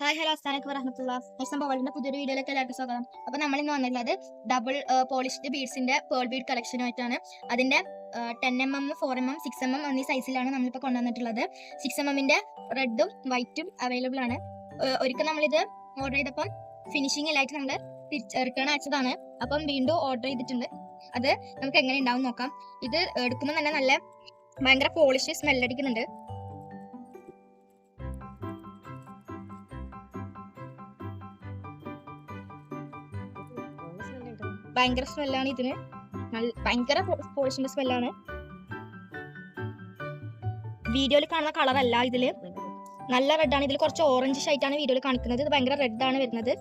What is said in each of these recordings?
Hi hello അസ്താനക്ക് വറഹമത്തുള്ള. സംഭവം വളരെ പുതിയൊരു വീഡിയോയിലേക്ക് എല്ലാവർക്കും സ്വാഗതം. അപ്പൊ നമ്മൾ ഇന്ന് വന്നിട്ടുള്ളത് ഡബിൾ പോളിഷ്ഡ് ബീഡ്സിന്റെ പേൾ ബീഡ് കളക്ഷനുമായിട്ടാണ് അതിന്റെ ten M M four M M six M M എന്നീ സൈസിലാണ് നമ്മളിപ്പോൾ കൊണ്ടുവന്നിട്ടുള്ളത്. സിക്സ് എം എമ്മിന്റെ റെഡും വൈറ്റും അവൈലബിൾ ആണ്. ഒരിക്കൽ നമ്മളിത് ഓർഡർ ചെയ്തപ്പം ഫിനിഷിംഗ് എല്ലായിട്ട് നമ്മൾ റിട്ടേൺ അയച്ചതാണ്. അപ്പം വീണ്ടും ഓർഡർ ചെയ്തിട്ടുണ്ട്. അത് നമുക്ക് എങ്ങനെ ഉണ്ടാവും നോക്കാം. ഇത് എടുക്കുമ്പോൾ തന്നെ നല്ല ഭയങ്കര പോളിഷ് സ്മെല്ലടിക്കുന്നുണ്ട് ഭയങ്കര സ്മെല്ലാണ് ഇതിന്. ഭയങ്കര പോളിഷിന്റെ സ്മെല്ലാണ്. വീഡിയോയിൽ കാണുന്ന കളർ അല്ല ഇതിൽ. നല്ല റെഡ് ആണ് ഇതിൽ കുറച്ച് ഓറഞ്ച് ഷൈറ്റാണ് വീഡിയോയിൽ കാണിക്കുന്നത്. ഇത് ഭയങ്കര റെഡ് ആണ് വരുന്നത്.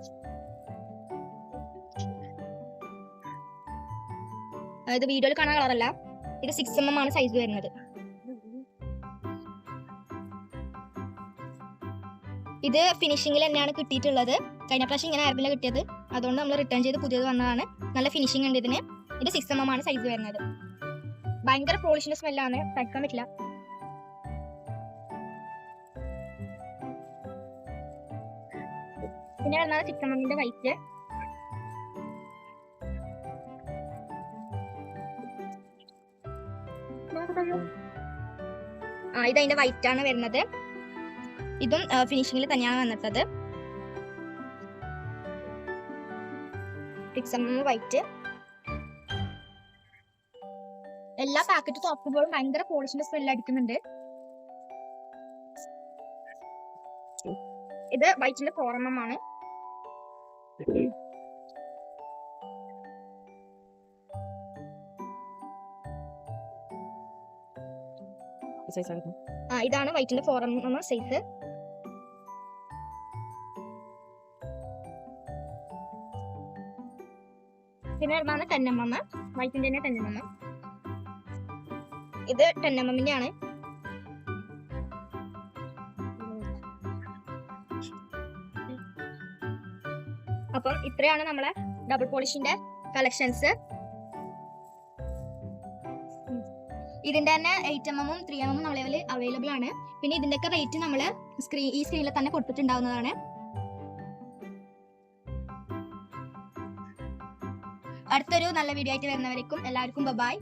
ഇത് വീഡിയോയിൽ കാണുന്ന കളർ അല്ല ഇത് സിക്സ് എം എം ആണ് സൈസ് വരുന്നത്. ഇത് ഫിനിഷിംഗിൽ തന്നെയാണ് കിട്ടിയിട്ടുള്ളത്. കഴിഞ്ഞ പ്രാവശ്യം ഇങ്ങനെ ആയിരുന്നില്ല കിട്ടിയത്. അതുകൊണ്ട് നമ്മൾ റിട്ടേൺ ചെയ്ത് പുതിയത് വന്നതാണ്. നല്ല ഫിനിഷിംഗ് ഉണ്ട് ഇതിന്. ഇത് സിക്സ് എം എം ആണ് സൈസ് വരുന്നത്. ഭയങ്കര പോളിഷിന്റെ സ്മെല്ലാണ് തയ്ക്കാൻ പറ്റില്ല. പിന്നെ വരുന്നത് സിക്സ് എം എമ്മിന്റെ വൈറ്റ് ആ ഇത് അതിന്റെ വൈറ്റ് ആണ് വരുന്നത്. ഇതും ഫിനിഷിംഗിൽ തന്നെയാണ് വന്നിട്ടത്. സിക്സ് എം എം വൈറ്റ് എല്ലാ പാക്കറ്റ് തുറക്കുമ്പോഴും ഭയങ്കര പോളിഷിന്റെ സ്മെല്ല് അടിക്കുന്നുണ്ട്. ഇത് വൈറ്റിന്റെ ഫോർ എം എം ആണ്. ആ ഇതാണ് വൈറ്റിന്റെ ഫോർ എം എം സൈസ് പിന്നെ വരുന്നതാണ് ടെൻ വൈറ്റിന്റെ തന്നെ എം ഇത് ടെൻ ആണ് അപ്പം ഇത്രയാണ് നമ്മളെ ഡബിൾ പോളിഷിന്റെ കളക്ഷൻസ് ഇതിന്റെ തന്നെ എയ്റ്റ് എം എമ്മും ത്രീ എം എമ്മും നമ്മളെ അവൈലബിൾ ആണ്. പിന്നെ ഇതിന്റെയൊക്കെ റേറ്റ് നമ്മൾ സ്ക്രീൻ ഈ സ്ക്രീനിൽ തന്നെ കൊടുത്തിട്ടുണ്ടാവുന്നതാണ്. അടുത്തൊരു നല്ല വീഡിയോ ആയിട്ട് വരുന്നവരേക്കും എല്ലാവർക്കും ബൈ